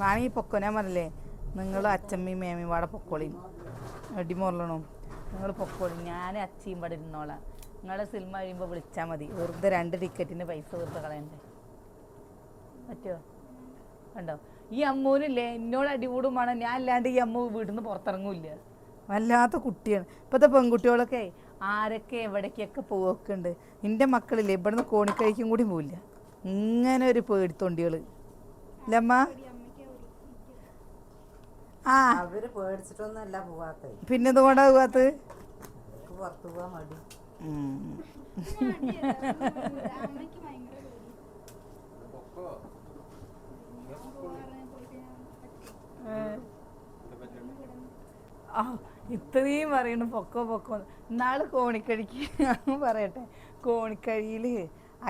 വാങ്ങി പൊക്കോനെ മറല്ലേ നിങ്ങൾ അച്ഛമ്മയും മേമയും വാടെ പൊക്കോളി അടിമൊറളണം നിങ്ങൾ പൊക്കോളി ഞാൻ അച്ഛയും ഇവിടെ ഇരുന്നോളാം. നിങ്ങളെ സിനിമ കഴിയുമ്പോൾ വിളിച്ചാൽ മതി. വെറുതെ രണ്ട് ടിക്കറ്റിന് പൈസ വെറുതെ കളയണ്ടേ? പറ്റുമോ കണ്ടോ? ഈ അമ്മൂനില്ലേ? എന്നോട് അടികൂടും വേണം. ഞാൻ അല്ലാണ്ട് ഈ അമ്മ വീട്ടിൽ നിന്ന് പുറത്തിറങ്ങൂല്ല. വല്ലാത്ത കുട്ടിയാണ്. ഇപ്പോഴത്തെ പെൺകുട്ടികളൊക്കെ ആരൊക്കെ എവിടേക്കൊക്കെ പോവൊക്കെ ഉണ്ട് എന്റെ മക്കളില്ലേ ഇവിടുന്ന് കോണിക്കഴിക്കും കൂടി പോവില്ല. ഇങ്ങനെ ഒരു പേടിത്തൊണ്ടികൾ ഇല്ലമ്മ ആ. അവർ പേടിച്ചിട്ടൊന്നല്ല പോവാത്ത. പിന്നെ എന്തുകൊണ്ടാ പോവാത്ത? പുറത്തു പോവാൻ മടി അമ്മയ്ക്ക് ഭയങ്കര ആ ഇത്രയും പറയണു പൊക്കോ പൊക്കോ. നാളെ കോണിക്കഴിക്ക് പറയട്ടെ കോണിക്കഴിയിൽ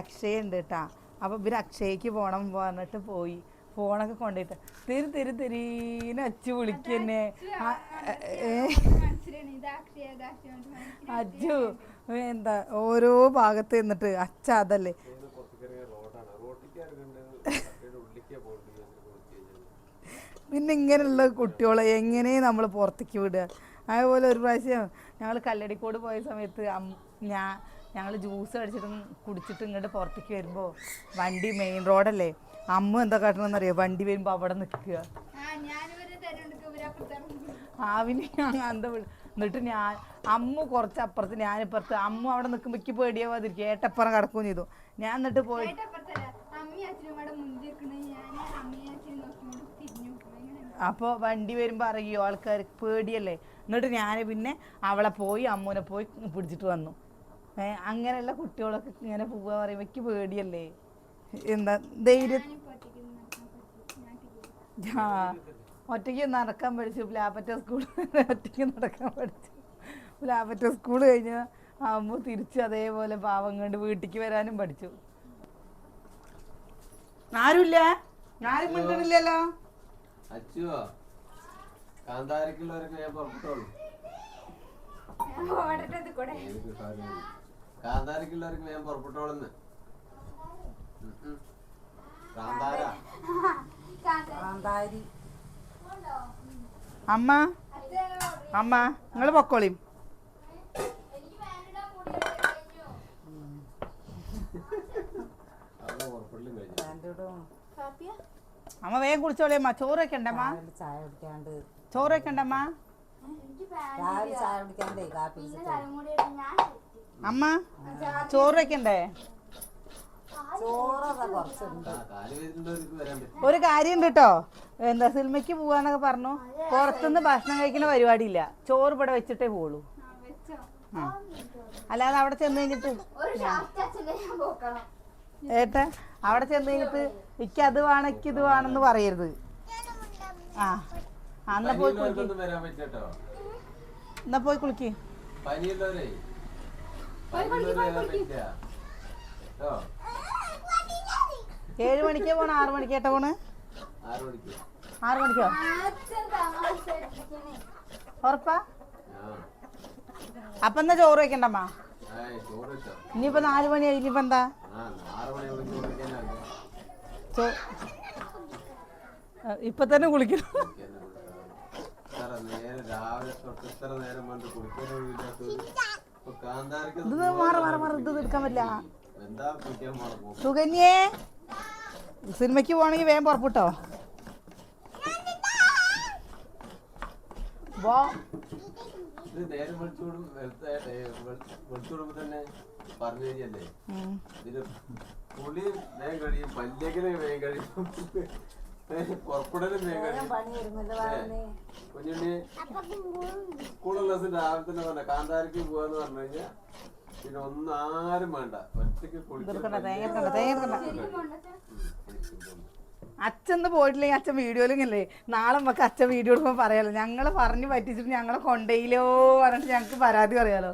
അക്ഷയ ഉണ്ട് കേട്ടാ അപ്പോൾ ഇവർ അക്ഷയക്ക് പോകണം പറഞ്ഞിട്ട് പോയി. ഫോണൊക്കെ കൊണ്ടുപോയിട്ട് തിരി തിരി തിരീന്ന് അച്ചു വിളിക്കന്നെ. അച്ചു എന്താ ഓരോ ഭാഗത്ത് നിന്നിട്ട് അച്ഛ അതല്ലേ. പിന്നെ ഇങ്ങനെയുള്ള കുട്ടികളെ എങ്ങനെ നമ്മൾ പുറത്തേക്ക് വിടുക? അതേപോലെ ഒരു പ്രാവശ്യം ഞങ്ങൾ കല്ലടിക്കോട് പോയ സമയത്ത് ഞാൻ ഞങ്ങൾ ജ്യൂസ് അടിച്ചിട്ടും കുടിച്ചിട്ട് ഇങ്ങോട്ട് പുറത്തേക്ക് വരുമ്പോൾ വണ്ടി മെയിൻ റോഡല്ലേ അമ്മ എന്താ കാട്ടണമെന്നറിയോ വണ്ടി വരുമ്പോൾ അവിടെ നിൽക്കുക. ആവിനെ അന്ത എന്നിട്ട് ഞാൻ അമ്മ കുറച്ച് അപ്പുറത്ത് ഞാനിപ്പുറത്ത്. അമ്മ അവിടെ നിൽക്കുമ്പോൾ എനിക്ക് പേടിയാവാതിരിക്കും ഏട്ടപ്പുറം കിടക്കുകയും ചെയ്തു. ഞാൻ എന്നിട്ട് പോയി അപ്പോൾ വണ്ടി വരുമ്പോൾ അറിയോ? ആൾക്കാർ പേടിയല്ലേ? എന്നിട്ട് ഞാൻ പിന്നെ അവളെ പോയി അമ്മൂനെ പോയി പിടിച്ചിട്ട് വന്നു. അങ്ങനെയുള്ള കുട്ടികളൊക്കെ ഇങ്ങനെ പോവുക പറയുമ്പോൾ എനിക്ക് പേടിയല്ലേ? എന്താ ധൈര്യം ആ ഒറ്റയ്ക്ക് നടക്കാൻ പഠിച്ചു. പ്ലാപ്പറ്റ സ്കൂൾ ഒറ്റയ്ക്ക് നടക്കാൻ പഠിച്ചു. പ്ലാപ്പറ്റ സ്കൂൾ കഴിഞ്ഞ് അമ്മ തിരിച്ച് അതേപോലെ പാവം കണ്ട് വീട്ടിലേക്ക് വരാനും പഠിച്ചു. ആരുമില്ല? ആരും മിണ്ടണില്ലല്ലോ? അച്ചുവോ? കാന്താരക്കുള്ളവരൊക്കെ ഞാൻ പുറപ്പെട്ടോളൂ. കാന്താരക്കുള്ളവരൊക്കെ ഞാൻ പുറപ്പെട്ടോളന്ന്. കാന്താര. കാന്താരി. അമ്മ അമ്മ നിങ്ങൾ പൊക്കോളിയും അവിടെ പുറപ്പെടലും കഴിഞ്ഞു. അമ്മ വേഗം കുളിച്ചോളിയമ്മ ചോറ് ഉണ്ടമ്മ? ചായ കുടിക്കാണ്ട്. ചോറൊക്കെ വെക്കണ്ടമ്മ രാവിലെ ചായ കുടിക്കാണ്ടേ കാപ്പി കുടിച്ചിട്ട് അമ്മ ചോറ് വെക്കണ്ടേ ചോറൊക്കെ ഉണ്ടേ ഒരു കാര്യം കേട്ടോ എന്താ സിനിമയ്ക്ക് പോവാന്നൊക്കെ പറഞ്ഞു. പുറത്തുനിന്ന് ഭക്ഷണം കഴിക്കുന്ന പരിപാടിയില്ല. ചോറ് ഇവിടെ വെച്ചിട്ടേ പോളൂ വെച്ചോ. അല്ലാതെ അവിടെ ചെന്ന് കഴിഞ്ഞിട്ട് ഏട്ടാ അവിടെ ചെന്ന് കഴിഞ്ഞിട്ട് എനിക്ക് അത് വേണം എനിക്ക് ഇത് വേണമെന്ന് പറയരുത്. ആ അന്ന എന്നാ പോയി കുളിക്ക്. എന്നാ പോയി കുളിക്ക്. ഏഴ് മണിക്കേ പോണ ആറ് മണിക്കേട്ടാ പോണ്? ആറ് മണിക്ക്. ഉറപ്പാ? അപ്പൊ എന്നാ ചോറ് വെക്കണ്ടമ്മ? ഇനിയിപ്പോ നാല് മണിയായി ഇനിയിപ്പോ എന്താ? ഇപ്പൊ തന്നെ കുളിക്കണം. ഇത് മാറി മാറി മാറി ഇത് എടുക്കാൻ പറ്റില്ല. സുകന്യേ സിനിമയ്ക്ക് പോകണമെങ്കിൽ വേഗം പുറപ്പെട്ടോ. നേരം വെളിച്ചോടും വെളിച്ചോടുമ്പോ തന്നെ പറഞ്ഞു കഴിഞ്ഞല്ലേ? ഉം. ഇതിന് പുളി വേഗം കഴിയും പല്ലേക്കൽ വേഗം കഴിയും. പുറപ്പെടലും വേഗം കഴിയും. പണി വരുന്നില്ല പറഞ്ഞേ. കുഞ്ഞുണ്ണി സ്കൂളുള്ള ദിവസം രാവിലെ തന്നെ പറഞ്ഞ കാന്താരക്ക് പോവാന്ന് പറഞ്ഞു കഴിഞ്ഞാൽ പിന്നെ ഒന്നും ആരും വേണ്ട. ഒറ്റയ്ക്ക് അച്ഛൻ പോയിട്ടില്ലെങ്കിൽ അച്ഛൻ വീഡിയോയിലെങ്കിലേ നാളെ നമുക്ക് അച്ഛൻ വീഡിയോ എടുക്കുമ്പോൾ പറയാലോ. ഞങ്ങളെ പറഞ്ഞു പറ്റിച്ചിട്ട് ഞങ്ങളെ കൊണ്ടയിലോ പറഞ്ഞിട്ട് ഞങ്ങൾക്ക് പരാതി പറയാലോ.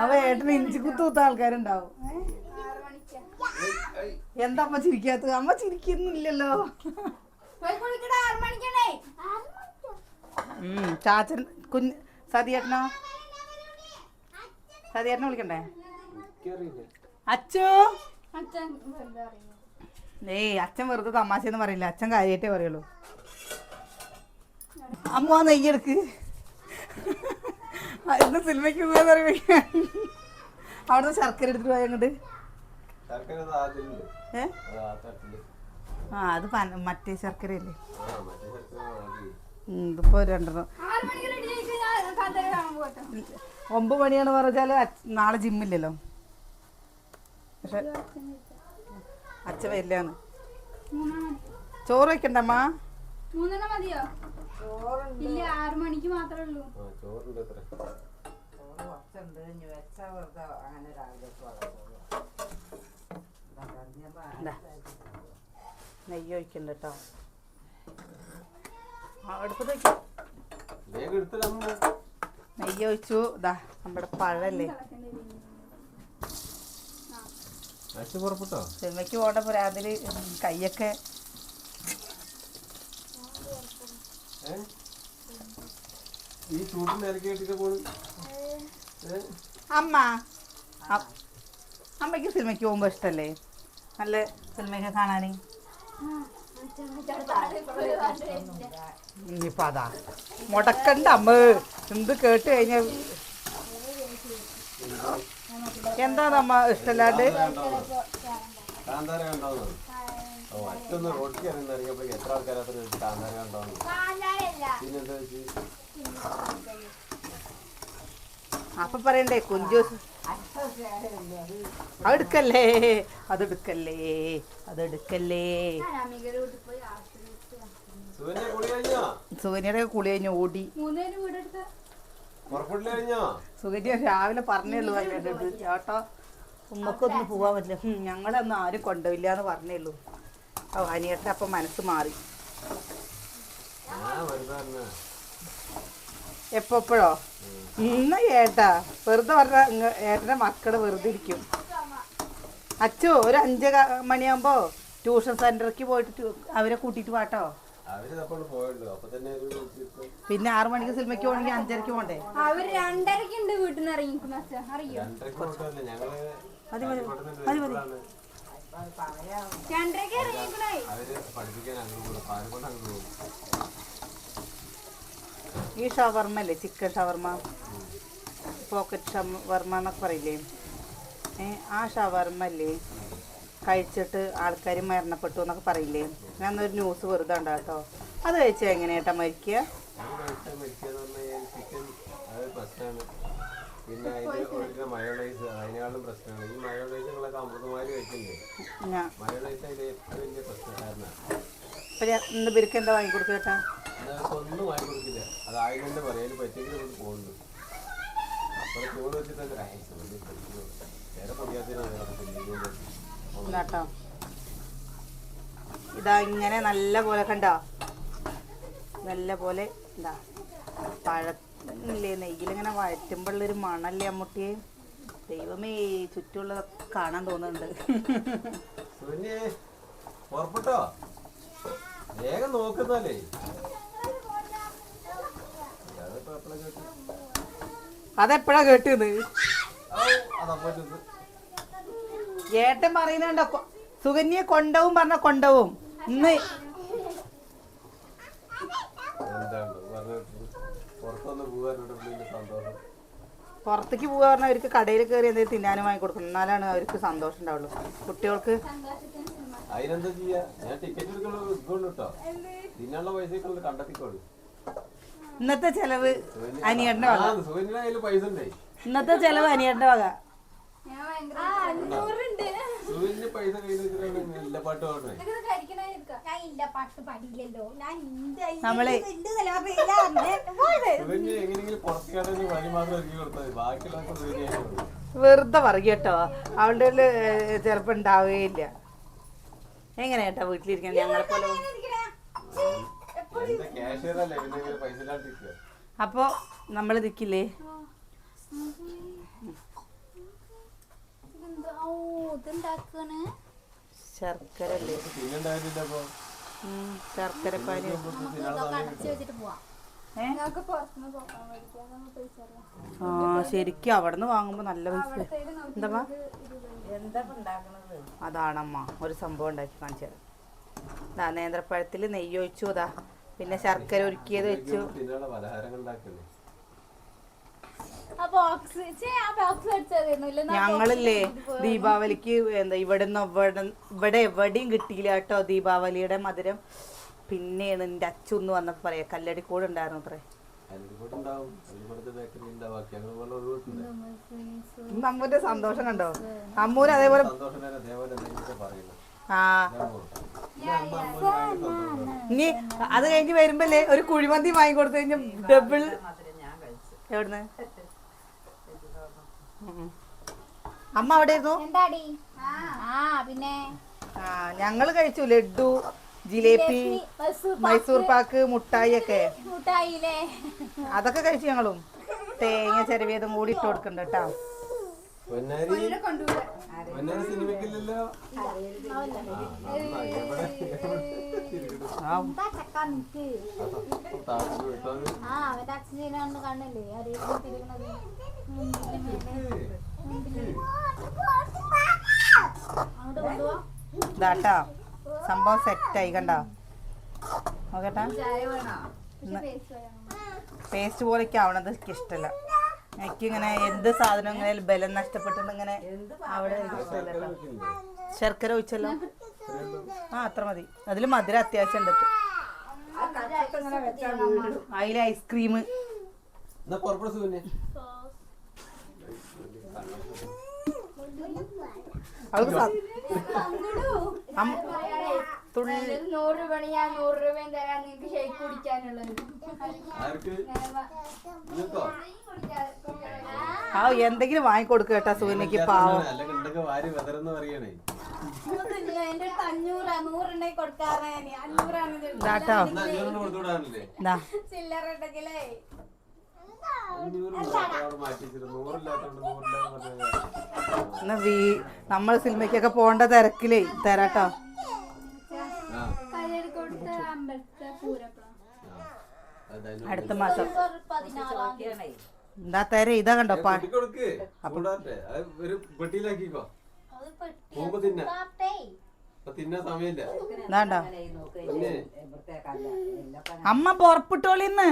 അപ്പൊ ഏട്ടന് ഇഞ്ചി കുത്തൂത്ത ആൾക്കാരുണ്ടാവും. എന്താ അമ്മ ചിരിക്കാത്തത്? അമ്മ ചിരിക്കുന്നില്ലല്ലോ. ചാച്ചൻ കുഞ്ഞ് സതിയേട്ടനോ? സതിയേട്ടനെ വിളിക്കണ്ടേ? അച്ചോ? ഏയ് അച്ഛൻ വെറുതെ തമാശയെന്ന് പറയില്ല. അച്ഛൻ കാര്യമായിട്ടേ പറയുള്ളൂ. അമ്മ നെയ്യെടുക്ക് ഇന്ന് സിനിമയ്ക്ക് പോകാന്ന് പറയുമ്പോ അവിടുന്ന് ശർക്കര എടുത്തിട്ട് പോയ അങ്ങോട്ട് ശർക്കര ഏ? ആ അത് പന- മറ്റേ ശർക്കരയല്ലേ? ആ മറ്റേ ശർക്കര അല്ലേ ഇതിപ്പോ രണ്ടെണ്ണം. മണിക്ക് റെഡി ആയിട്ട് ഞാൻ കഥ കാണാൻ പോട്ടെ ഒമ്പത് മണിയാണ് പറഞ്ഞാൽ നാളെ ജിമ്മില്ലല്ലോ. പക്ഷെ അച്ഛൻ വരില്ലാന്ന്. ചോറ് വെക്കണ്ടമ്മ? മൂന്നെണ്ണം മതിയോ? ഇല്ല ആറു മണിക്ക് മാത്രമേ ഉള്ളൂ. ആ ചോറുണ്ട് എത്ര ചോറ് കുറച്ചുണ്ട് ഇനി വെച്ചാൽ വെറുതെ അങ്ങനെ രാവിലേക്ക് വളർത്തുള്ളൂ ഇതാ. നെയ്യ് ഒഴിക്കണ്ട കേട്ടോ നെയ്യ് ഒഴിച്ചു. ഇതാ നമ്മുടെ പഴല്ലേ. സിനിമയ്ക്ക് പോകേണ്ട പുരാതിൽ കയ്യൊക്കെ ഏ ഈ കെട്ടിട്ട് പോണു അമ്മ. അമ്മയ്ക്ക് സിനിമയ്ക്ക് പോകുമ്പോ ഇഷ്ടല്ലേ? നല്ല സിനിമയൊക്കെ കാണാന്. ഇനിയിപ്പോ അതാ. മുടക്കണ്ട അമ്മ. എന്ത് കേട്ട് കഴിഞ്ഞ എന്താണ് അമ്മ അതൊന്നും റോട്ടിൽ ഇറങ്ങി ഇറങ്ങിയപ്പോ എത്ര ആൾക്കാരാത്ര കാന്താര കണ്ടോന്ന്? പിന്നെന്താ വെച്ച് അപ്പൊ പറയണ്ടേ കുഞ്ചൂസ് അതെടുക്കല്ലേ അതെടുക്കല്ലേ അതെടുക്കല്ലേ സുവന്റെ കുളി കഴിഞ്ഞു? സുകന്യയുടെ കുളി കഴിഞ്ഞ് ഓടി. സുഗന്യ രാവിലെ പറഞ്ഞുള്ളൂ പറഞ്ഞിട്ട് ചേട്ടാ ഉമ്മക്കൊന്നും പോവാൻ പറ്റില്ല. ഞങ്ങളൊന്നും ആരും കൊണ്ടുപോയില്ല എന്ന് പറഞ്ഞുള്ളൂ ഓ അനിയേട്ടൻ അപ്പം മനസ്സ് മാറി ഞാൻ വെറുതെ പറഞ്ഞ എപ്പോ എപ്പോഴോ? ഇന്ന് ഏട്ടാ വെറുതെ പറഞ്ഞ ഏട്ടന്റെ മക്കൾ വെറുതെ ഇരിക്കും. അച്ചു ഒരു അഞ്ച് മണിയാകുമ്പോ ട്യൂഷൻ സെന്ററിലേക്ക് പോയിട്ട് അവരെ കൂട്ടിയിട്ട് വാട്ടോ? അവർ അപ്പോൾ പോയല്ലോ അപ്പൊ തന്നെ ഒരു പിന്നെ ആറു മണിക്ക് സിനിമയ്ക്ക് പോകണമെങ്കിൽ അഞ്ചരക്ക് പോണ്ടേ അവർ രണ്ടരക്ക് ഉണ്ട് വീട്ടിൽ നിന്ന് ഇറങ്ങിക്കുന്ന അച്ഛ അറിയോ മതി, മതി. കോട്ടയത്ത് മതി, മതി. വരുമ്പോഴാണ് രണ്ടരക്ക് ഇറങ്ങിക്കണേ അവർ പഠിപ്പിക്കാൻ പോകും ഈ ഷവർമ്മ അല്ലേ ചിക്കൻ ഷവർമ പോക്കറ്റ് ഷവർമ്മ എന്നൊക്കെ പറയില്ലേ? ആ ഷവർമ്മ അല്ലേ കഴിച്ചിട്ട് ആൾക്കാർ മരണപ്പെട്ടു എന്നൊക്കെ പറയില്ലേ? ഞാൻ ഒരു ന്യൂസ് വെറുതെ ഉണ്ടാ കേട്ടോ അത് കഴിച്ചാൽ എങ്ങനെയാട്ടാ മരിക്കുക? അത് കഴിച്ചാൽ മരിക്കാന്ന് പറഞ്ഞാൽ ചിക്കൻ അത് പ്രശ്നമാണ് പിന്നെ അതിന് മയോണൈസ് അതിനേക്കാളും പ്രശ്നമാണ് ഈ മയോണൈസ് നിങ്ങളൊക്കെ അമൃതമാര് കഴിക്കില്ലേ ഞാൻ മയോണൈസ് അതിന്റെ ഏറ്റവും വലിയ പ്രശ്നക്കാരനാണ് ഇപ്പം ഞാൻ ഇന്ന് ഇവർക്ക് എന്താ വാങ്ങിക്കൊടുക്കുക അതൊക്കെ ഒന്നും വാങ്ങി കൊടുക്കില്ല. അത് ആദ്യം തന്നെ പറയാൻ പറ്റിയെങ്കിൽ നമുക്ക് പോകുന്നു. അപ്പോൾ ചോറ് വെച്ചിട്ട് വേറെ പൊടിയാത്തതിനാണ് ഇതാട്ടോ. ഇതാ ഇങ്ങനെ നല്ല പോലെ കണ്ടോ? നല്ല പോലെ ഇതാ. പഴത്തില്ലേ നെയ്യിലിങ്ങനെ വഴറ്റുമ്പോഴുള്ളൊരു മണല്ലേ അമ്മൂട്ടിയെ? ദൈവമേ ചുറ്റുമുള്ളതൊക്കെ കാണാൻ തോന്നുന്നുണ്ട്. വേഗം നോക്കുന്നല്ലേ അതിപ്പോ എപ്പോഴാ കേട്ടു അതെപ്പോഴാ കേട്ടത് ഏട്ടൻ പറയുന്നുണ്ടോ സുകന്യെ കൊണ്ടവും പറഞ്ഞ കൊണ്ടവും. ഇന്ന് പുറത്തേക്ക് പോവാ പറഞ്ഞാൽ അവർക്ക് കടയിൽ കയറി എന്തെങ്കിലും തിന്നാനും വാങ്ങി കൊടുക്കണം. എന്നാലാണ് അവർക്ക് സന്തോഷം ഉണ്ടാവുള്ളൂ. കുട്ടികൾക്ക് അതിനെന്താ ചെയ്യാ? ഞാൻ ടിക്കറ്റ് എടുക്കണോ തിന്നാനുള്ള പൈസ കണ്ടെത്തിക്കോളൂ. ഇന്നത്തെ ചെലവ് അനിയന്റെ വക. ഇന്നത്തെ ചെലവ് അനിയന്റെ വക. നമ്മളെ വെറുതെ പറയട്ടോ കേട്ടോ. അവളുടെ ചിലപ്പോ ഉണ്ടാവുകയില്ല എങ്ങനെ കേട്ടോ വീട്ടിലിരിക്കാൻ ഞങ്ങളെ പോലെ അപ്പൊ നമ്മൾ നിക്കില്ലേ? ശർക്കര അല്ലേ ശർക്കര പാനി. ആ ശരിക്കും അവിടെ നിന്ന് വാങ്ങുമ്പോൾ നല്ല പൈസ. എന്താ അതാണമ്മ ഒരു സംഭവം ഉണ്ടാക്കി കാണിച്ചത് ദാ നേന്ത്രപ്പഴത്തിൽ നെയ്യ് ഒഴിച്ചു അതാ പിന്നെ ശർക്കര ഒരുക്കിയത് വെച്ചു. ഞങ്ങളില്ലേ ദീപാവലിക്ക് എന്താ ഇവിടെ നിന്ന് ഇവിടെ ഇവിടെ എവിടെയും കിട്ടിയില്ല കേട്ടോ ദീപാവലിയുടെ മധുരം. പിന്നെയാണ് എന്റെ അച്ഛന്ന് വന്നപ്പോൾ പറയാ കല്ലടിക്കോട് ഉണ്ടായിരുന്നു അത്രേ. നമ്മുടെ സന്തോഷം കണ്ടോ? അമ്മൂന് അതേപോലെ ഇനി അത് കഴിഞ്ഞ് വരുമ്പല്ലേ ഒരു കുഴിമന്തി വാങ്ങി കൊടുത്തു കഴിഞ്ഞാൽ ഡബിൾ എവിടുന്ന്. അമ്മ അവിടെ ഇരുന്നു പിന്നെ? ഞങ്ങൾ കഴിച്ചു. ലഡു ജിലേബി മൈസൂർ പാക്ക്. മുട്ടായി ഒക്കെ അതൊക്കെ കഴിച്ചു ഞങ്ങളും. തേങ്ങ ചെരവിയതും കൂടി ഇട്ട് കൊടുക്കണ്ട കേട്ടോ. സിനിമക്കില്ലല്ലോ അറിയാൻ തിരികണത് ഇതാട്ടാ സംഭവം സെറ്റായി കണ്ടോ? നോക്കട്ടാ. പേസ്റ്റ് പോലെയൊക്കെ ആവണത് എനിക്ക് ഇഷ്ടമല്ല എനിക്കിങ്ങനെ എന്ത് സാധനം ഇങ്ങനെ ബലം നഷ്ടപ്പെട്ടിട്ട് ഇങ്ങനെ അവിടെ? ശർക്കര ഒഴിച്ചല്ലോ? ആ അത്ര മതി. അതിൽ മധുരം അത്യാവശ്യം ഉണ്ട്. അതിൽ ഐസ്ക്രീം എന്നാ പുറപ്പെടുത്തു പിന്നെ അവൾക്ക് സ- അമ്മ- തുള്ളി നൂറ് രൂപയാണ് ഞാൻ നൂറ് രൂപയും തരാൻ നിങ്ങക്ക് ഷേക്ക് കുടിക്കാനുള്ളത്. ആർക്ക്? നിങ്ങൾക്കോ ആ എന്തെങ്കിലും വാങ്ങിക്കൊടുക്കുക കേട്ടാ സൂര്യക്ക് പാവം. അല്ലെങ്കിൽ ഉണ്ടെങ്കിൽ വാരി തിരക്കിലേ പറയണേ എന്റെ അടുത്ത് അഞ്ഞൂറാ നൂറുണ്ടെങ്കിൽ കൊടുക്കാറേ അഞ്ഞൂറാണ് ഇത്. ഇതാട്ടോ എന്നാ അഞ്ഞൂറിന് കൊടുത്തുവിടാനല്ലേ ഇതാ ചില്ലറ ഉണ്ടെങ്കിലേ അഞ്ഞൂറ് രൂപ അവിടെ മാറ്റി വെച്ചിട്ട് നൂറില്ലാത്തോണ്ട് നൂറില്ലാന്ന് പറഞ്ഞാൽ എന്നാ വീ നമ്മൾ സിനിമയ്ക്കൊക്കെ പോകേണ്ട തിരക്കിലേ തരാട്ടോ ആ കയ്യിൽ കൊടുത്ത അമ്പലത്തെ പൂരപ്പ ആ. അതായത് അടുത്ത മാസം. എന്താ തര? ഇതാ കണ്ടോ? അമ്മ പൊറപ്പിട്ടോളിന്ന്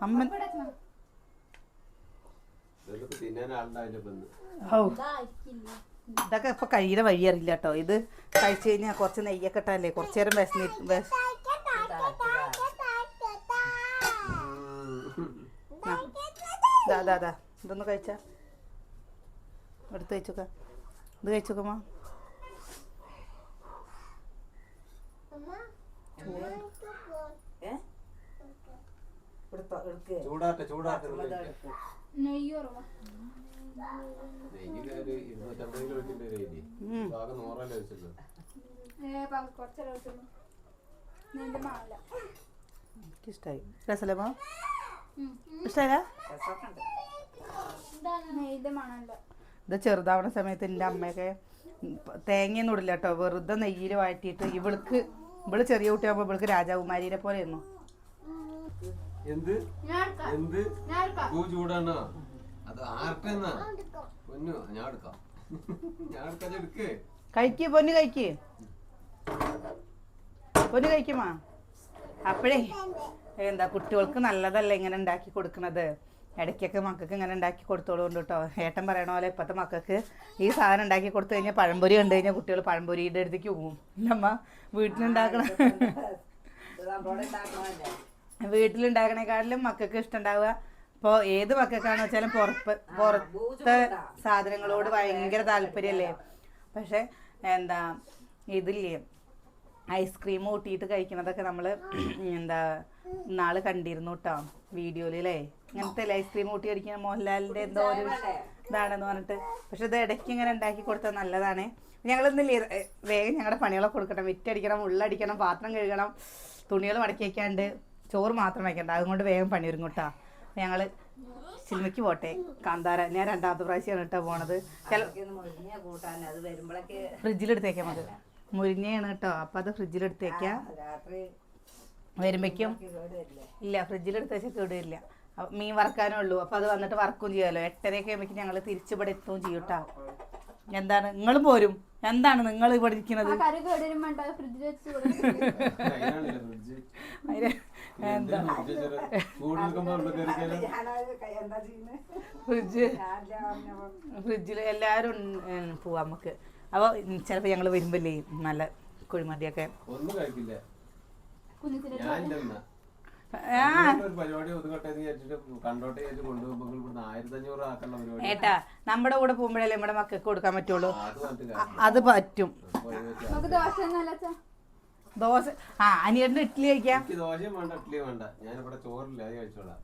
അമ്മ ഇതൊക്കെ ഇപ്പൊ കയ്യിലെ വഴിയറിയില്ല കേട്ടോ. ഇത് കഴിച്ചു കഴിഞ്ഞാൽ കുറച്ച് നെയ്യൊക്കെ ഇട്ടല്ലേ കുറച്ചു നേരം വിശന്നി വിശ ആ. ദാ അതെ. ദാ ഇതൊന്ന് കഴിച്ചാ. എടുത്ത് കഴിച്ചോക്ക. ഇത് കഴിച്ചോക്കമ്മ. ചൂടാട്ടെ ചൂടാട്ടെ എനിക്കിഷ്ടായി. രസലമ്മ ഇത് ചെറുതാവണ സമയത്ത് എന്റെ അമ്മയൊക്കെ തേങ്ങയൊന്നും ഇടില്ല കേട്ടോ വെറുതെ നെയ്യിൽ വാട്ടിയിട്ട് ഇവൾക്ക് ഇവൾ ചെറിയ കുട്ടിയാകുമ്പോൾ ഇവൾക്ക് രാജകുമാരിനെ പോലെ ആയിരുന്നു എന്ത്? എന്ത്? പൂ ചൂടാണോ? അത് ആർക്കെന്നാ? പൊന്നു ഞാൻ എടുക്കാം. ഞാൻ എടുക്കേ. കഴിക്ക് പൊന്ന് കഴിക്ക്. പൊന്ന് കഴിക്കുമാ? അപ്പോഴേ. എന്താ കുട്ടികൾക്ക് നല്ലതല്ല ഇങ്ങനെ ഉണ്ടാക്കി കൊടുക്കുന്നത് ഇടയ്ക്കൊക്കെ മക്കൾക്ക് ഇങ്ങനെ ഉണ്ടാക്കി കൊടുത്തോളുകൊണ്ട് കേട്ടോ. ഏട്ടൻ പറയണ പോലെ ഇപ്പോഴത്തെ മക്കൾക്ക് ഈ സാധനം ഉണ്ടാക്കി കൊടുത്തു കഴിഞ്ഞാൽ പഴംപൊരി കണ്ടു കഴിഞ്ഞാൽ കുട്ടികൾ പഴംപൊരിയുടെ അടുത്തേക്ക് പോകും നമ്മ വീട്ടിലുണ്ടാക്കണ? വീട്ടിലുണ്ടാക്കണേക്കാട്ടിലും മക്കൾക്ക് ഇഷ്ടമുണ്ടാവുക. ഇപ്പോൾ ഏത് മക്കൾക്കാണെന്ന് വെച്ചാലും പുറത്ത് പുറത്തെ സാധനങ്ങളോട് ഭയങ്കര താല്പര്യമല്ലേ? പക്ഷെ എന്താ ഇതില്ലേ ഐസ്ക്രീം കൂട്ടിയിട്ട് കഴിക്കണതൊക്കെ നമ്മൾ എന്താ നാൾ കണ്ടിരുന്നു കേട്ടോ വീഡിയോയിൽ അല്ലേ ഇങ്ങനത്തെ ഐസ്ക്രീം കൂട്ടി കഴിക്കുന്ന മോഹൻലാലിന്റെ എന്തോ ഒരു ഇതാണെന്ന് പറഞ്ഞിട്ട്. പക്ഷെ ഇത് ഇടയ്ക്ക് ഇങ്ങനെ ഉണ്ടാക്കി കൊടുത്താൽ നല്ലതാണ്. ഞങ്ങളിന്നില്ലേ വേഗം ഞങ്ങളുടെ പണികളൊക്കെ കൊടുക്കണം വിറ്റടിക്കണം ഉള്ളടിക്കണം പാത്രം കഴുകണം തുണികൾ മടക്കി വയ്ക്കാണ്ട് ചോറ് മാത്രം വയ്ക്കണ്ട അതുകൊണ്ട് വേഗം പണി ഒരുങ്ങും കേട്ടോ ഞങ്ങൾ സിനിമയ്ക്ക് പോട്ടെ. കാന്താര ഞാൻ രണ്ടാമത്തെ പ്രാവശ്യമാണ് കേട്ടോ പോണത്. ചില ഫ്രിഡ്ജിലെടുത്തേക്കാം മതി. മുരിങ്ങയാണ് കേട്ടോ. അപ്പം അത് ഫ്രിഡ്ജിലെടുത്തേക്കാം. രാത്രി വരുമ്പോഴേക്കും ഇല്ല ഫ്രിഡ്ജിലെടുത്ത് വെച്ചാൽ കേടില്ല അപ്പൊ മീൻ വറക്കാനേ ഉള്ളൂ. അപ്പോൾ അത് വന്നിട്ട് വർക്കും ചെയ്യാമല്ലോ എട്ടരയൊക്കെ ആകുമ്പോഴേക്കും ഞങ്ങൾ തിരിച്ചിവിടെ എത്തുകയും ചെയ്യും കേട്ടോ. എന്താണ്? നിങ്ങളും പോരും. എന്താണ് നിങ്ങൾ ഇവിടെ ഇരിക്കുന്നത്? ഫ്രിഡ്ജ് ഫ്രിഡ്ജിൽ എല്ലാവരും പോവാം നമുക്ക്. അപ്പോൾ ചിലപ്പോൾ ഞങ്ങൾ വരുമ്പോഴേ നല്ല കുഴിമന്തിയൊക്കെ. ഏട്ടാ നമ്മുടെ കൂടെ പോകുമ്പോഴല്ലേ നമ്മുടെ മക്കൾക്ക് കൊടുക്കാൻ പറ്റുള്ളൂ? അത് പറ്റും. നമുക്ക് ദോശ ആ അനിയന്റെ ഇഡ്ഡലി കഴിക്കാം. ദോശയും വേണ്ട വേണ്ട. ചോറില്ല അത് കഴിച്ചോളാം.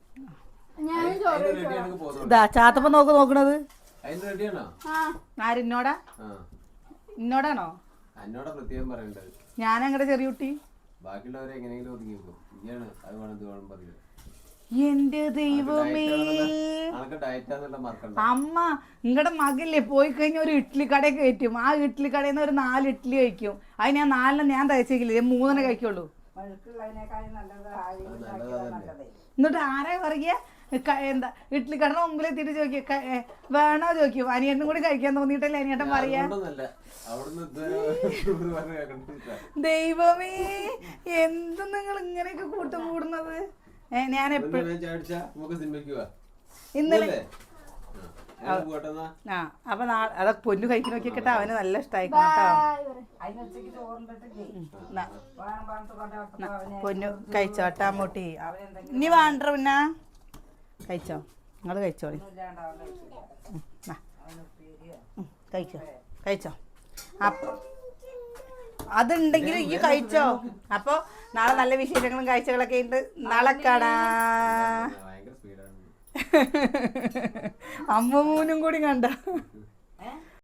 ചാത്തപ്പം നോക്ക് നോക്കണത്. ആരിന്നോടാ ആ. ഇന്നോടാണോ? ഞാനങ്ങടെ പ്രത്യേകം പറയേണ്ടത്. ഞാൻ അങ്ങടെ ചെറിയ കുട്ടി. ബാക്കിയുള്ളവരെ എങ്ങനെയെങ്കിലും ഒതുക്കി വെക്കും ഇയാണ് അത് വേണം ഇത് വേണം പറയുന്നത് എന്റെ ദൈവമേ. അമ്മ നിങ്ങളുടെ മകല്ലേ പോയി കഴിഞ്ഞാൽ ഒരു ഇഡ്ഡലി കടയിൽ കയറ്റും. ആ ഇഡ്ഡലി കടയിൽ നിന്ന് ഒരു നാല് ഇഡ്ഡലി കഴിക്കും. അത് ഞാൻ നാലെണ്ണം ഞാൻ തയ്ച്ചേക്കില്ല? മൂന്നെണ്ണം കഴിക്കുള്ളൂ. എന്നിട്ട് ആരാ പറയുക? എന്താ വീട്ടിൽ കിടന്ന മുമ്പിലെത്തിയിട്ട് ചോദിക്കുക ക- ഏ, വേണോ ചോദിക്കും? അനിയനും കൂടി കഴിക്കാൻ തോന്നിയിട്ടല്ലേ അനിയേട്ടൻ പറയാ. ദൈവമേ എന്ത് നിങ്ങൾ ഇങ്ങനെയൊക്കെ കൂട്ടം കൂടുന്നത് ഞാൻ എപ്പോഴും നമുക്ക് സിനിമയ്ക്ക് പോവാ. ഇന്നലെ ആ അപ്പൊ നാളെ അതൊക്കെ പൊന്നു കഴിക്കുന്ന കേട്ടോ അവന് നല്ല ഇഷ്ടമായി കേട്ടോ പൊന്നു കഴിച്ചോട്ടാ മുട്ടി. ഇനി വേണ്ട പിന്നെ കഴിച്ചോ? നിങ്ങൾ കഴിച്ചോളി കഴിച്ചോ? കഴിച്ചോ? അതുണ്ടെങ്കിൽ ഈ കഴിച്ചോ? അപ്പൊ നാളെ നല്ല വിശേഷങ്ങളും കാഴ്ചകളൊക്കെ ഉണ്ട്. നാളെ കാണാ ഭയങ്കര സ്പീഡാണ് അമ്മ മൂന്നും കൂടി കണ്ട?